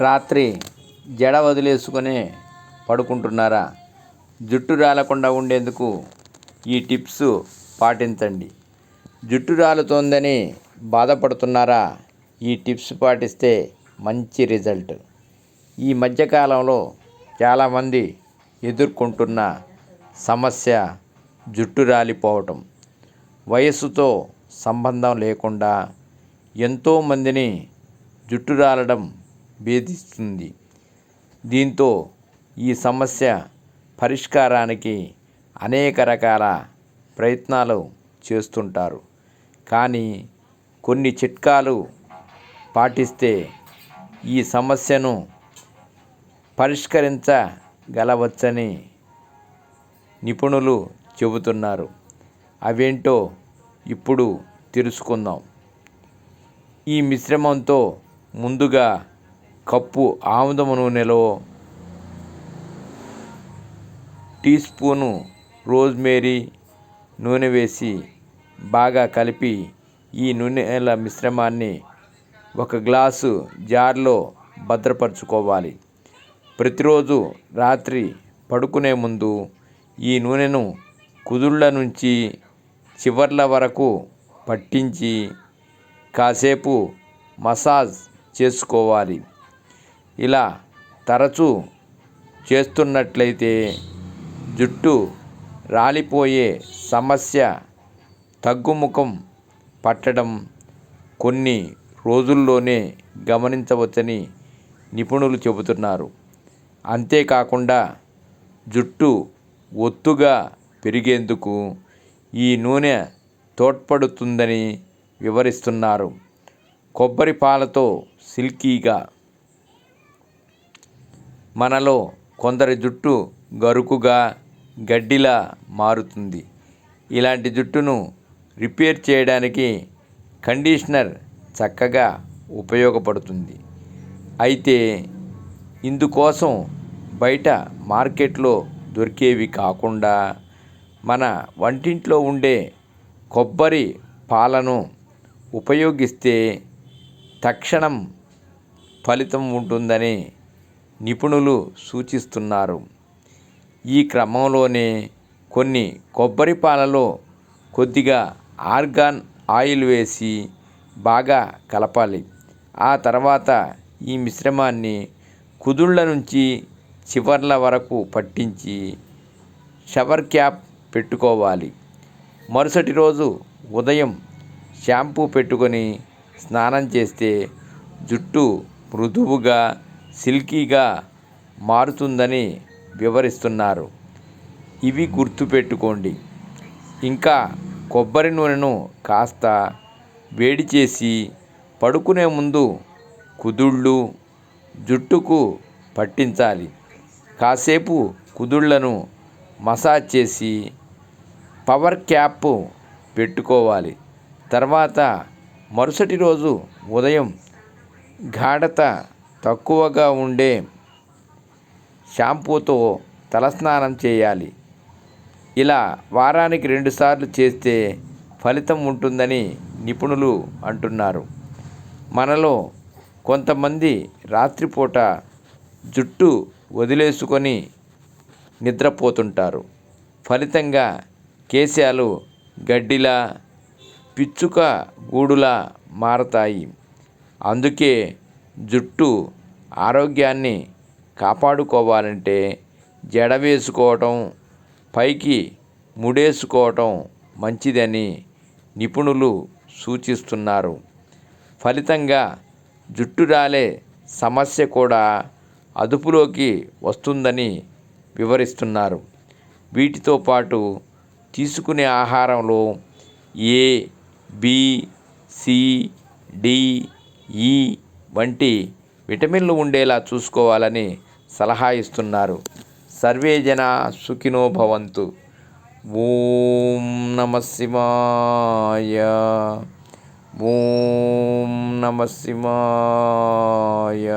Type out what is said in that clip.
రాత్రి జడ వదిలేసుకునే పడుకుంటున్నారా? జుట్టు రాలకుండా ఉండేందుకు ఈ టిప్స్ పాటించండి. జుట్టు రాలుతోందని బాధపడుతున్నారా? ఈ టిప్స్ పాటిస్తే మంచి రిజల్ట్. ఈ మధ్యకాలంలో చాలామంది ఎదుర్కొంటున్న సమస్య జుట్టు రాలిపోవటం. వయస్సుతో సంబంధం లేకుండా ఎంతోమందిని జుట్టు రాలడం భేదిస్తుంది. దీంతో ఈ సమస్య పరిష్కారానికి అనేక రకాల ప్రయత్నాలు చేస్తుంటారు. కానీ కొన్ని చిట్కాలు పాటిస్తే ఈ సమస్యను పరిష్కరించగలవచ్చని నిపుణులు చెబుతున్నారు. అవేంటో ఇప్పుడు తెలుసుకుందాం. ఈ మిశ్రమంతో ముందుగా కప్పు ఆముదము నూనెలో టీ స్పూను రోజ్మేరీ నూనె వేసి బాగా కలిపి ఈ నూనెల మిశ్రమాన్ని ఒక గ్లాసు జార్లో భద్రపరచుకోవాలి. ప్రతిరోజు రాత్రి పడుకునే ముందు ఈ నూనెను కుదుళ్ళ నుంచి చివర్ల వరకు పట్టించి కాసేపు మసాజ్ చేసుకోవాలి. ఇలా తరచూ చేస్తున్నట్లయితే జుట్టు రాలిపోయే సమస్య తగ్గుముఖం పట్టడం కొన్ని రోజుల్లోనే గమనించవచ్చని నిపుణులు చెబుతున్నారు. అంతేకాకుండా జుట్టు ఒత్తుగా పెరిగేందుకు ఈ నూనె తోడ్పడుతుందని వివరిస్తున్నారు. కొబ్బరి పాలతో సిల్కీగా మనలో కొందరి జుట్టు గరుకుగా గడ్డిలా మారుతుంది. ఇలాంటి జుట్టును రిపేర్ చేయడానికి కండిషనర్ చక్కగా ఉపయోగపడుతుంది. అయితే ఇందుకోసం బయట మార్కెట్లో దొరికేవి కాకుండా మన వంటింట్లో ఉండే కొబ్బరి పాలను ఉపయోగిస్తే తక్షణం ఫలితం ఉంటుందని నిపుణులు సూచిస్తున్నారు. ఈ క్రమంలోనే కొన్ని కొబ్బరి పాలలో కొద్దిగా ఆర్గాన్ ఆయిల్ వేసి బాగా కలపాలి. ఆ తర్వాత ఈ మిశ్రమాన్ని కుదుళ్ళ నుంచి చివర్ల వరకు పట్టించి షవర్ క్యాప్ పెట్టుకోవాలి. మరుసటి రోజు ఉదయం షాంపూ పెట్టుకొని స్నానం చేస్తే జుట్టు మృదువుగా సిల్కీగా మారుతుందని వివరిస్తున్నారు. ఇవి గుర్తుపెట్టుకోండి. ఇంకా కొబ్బరి నూనెను కాస్త వేడి చేసి పడుకునే ముందు కుదుళ్ళు జుట్టుకు పట్టించాలి. కాసేపు కుదుళ్ళను మసాజ్ చేసి పవర్ క్యాప్ పెట్టుకోవాలి. తర్వాత మరుసటి రోజు ఉదయం గాఢత తక్కువగా ఉండే షాంపూతో తలస్నానం చేయాలి. ఇలా వారానికి రెండుసార్లు చేస్తే ఫలితం ఉంటుందని నిపుణులు అంటున్నారు. మనలో కొంతమంది రాత్రిపూట జుట్టు వదిలేసుకొని నిద్రపోతుంటారు. ఫలితంగా కేశాలు గడ్డిలా పిచ్చుక గూడులా మారతాయి. అందుకే జుట్టు ఆరోగ్యాన్ని కాపాడుకోవాలంటే జడ వేసుకోవటం పైకి ముడేసుకోవటం మంచిదని నిపుణులు సూచిస్తున్నారు. ఫలితంగా జుట్టు రాలే సమస్య కూడా అదుపులోకి వస్తుందని వివరిస్తున్నారు. వీటితో పాటు తీసుకునే ఆహారంలో ఏ బి సి డి ఈ వంటి విటమిన్లు ఉండేలా చూసుకోవాలని సలహా ఇస్తున్నారు. సర్వే జన సుఖినో భవంతు. ఓం నమ శివాయ. ఓం నమ శివాయ.